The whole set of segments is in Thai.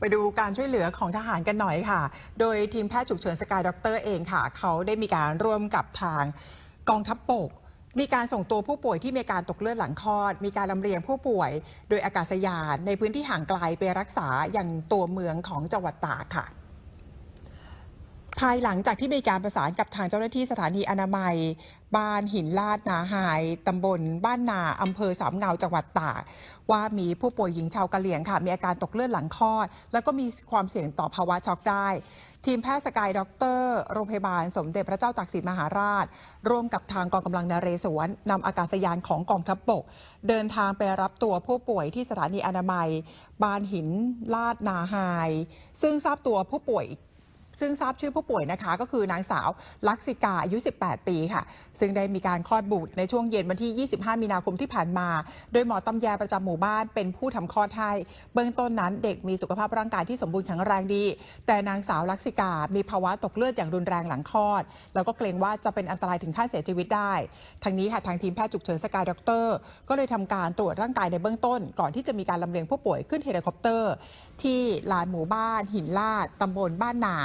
ไปดูการช่วยเหลือของทหารกันหน่อยค่ะ โดยทีมแพทย์ฉุกเฉินสกายด็อกเตอร์เองค่ะ เขาได้มีการร่วมกับทางกองทัพบกมีการส่งตัวผู้ป่วยที่มีการตกเลือดหลังคลอด มีการลำเลียงผู้ป่วย โดยอากาศยานในพื้นที่ห่างไกลไปรักษาอย่างตัวเมืองของจังหวัดตากค่ะ ภายหลังจากที่มีการประสานกับทางเจ้าหน้าที่สถานีอนามัย บ้านหินลาดนาหายตำบล บ้านนาอำเภอสามเงาจังหวัดตากว่ามีผู้ป่วยหญิงชาวกะเหรี่ยงค่ะ มีอาการตกเลือดหลังคลอด แล้วก็มีความเสี่ยงต่อภาวะช็อกได้ ทีมแพทย์สกายด็อกเตอร์โรงพยาบาล สมเด็จพระเจ้าตากสินมหาราช ร่วมกับทางกองกำลังนเรศวรนำอากาศยานของกองทัพบก เดินทางไปรับตัวผู้ป่วยที่สถานีอนามัย บ้านหินลาดนาหาย ซึ่งทราบตัวผู้ป่วย ซึ่งทราบชื่อผู้ป่วยนะคะก็คือนางสาวลักษิกาอายุ 18 ปีค่ะ ซึ่งได้มีการคลอดบุตรในช่วงเย็นวันที่ 25 มีนาคมที่ผ่านมา โดยหมอตำแยประจำหมู่บ้านเป็นผู้ทำคลอดให้เบื้องต้นนั้นเด็กมีสุขภาพร่างกายที่สมบูรณ์แข็งแรงดี แต่นางสาวลักษิกา มีภาวะตกเลือดอย่างรุนแรงหลังคลอด แล้วก็เกรงว่าจะเป็นอันตรายถึงขั้นเสียชีวิตได้ทางนี้ค่ะทางทีมแพทย์ฉุกเฉินสกายด็อกเตอร์ก็เลยทำการตรวจร่างกายในเบื้องต้น ก่อนที่จะมีการลำเลียงผู้ป่วยขึ้นเฮลิคอปเตอร์ ที่ลานหมู่บ้านหินลาดตำบลบ้านนา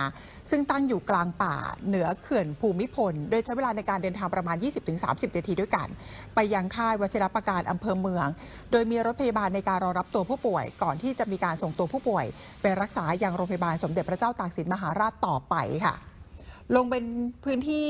ซึ่งตั้งอยู่กลางป่าเหนือเขื่อนภูมิพล โดยใช้เวลาในการเดินทางประมาณ 20-30 นาทีด้วยกัน ไปยังค่ายวชิรประการอำเภอเมือง โดยมีรถพยาบาลในการรอรับตัวผู้ป่วย ก่อนที่จะมีการส่งตัวผู้ป่วย ไปรักษาอย่างโรงพยาบาลสมเด็จพระเจ้าตากสินมหาราชต่อไปค่ะ ลงเป็นพื้นที่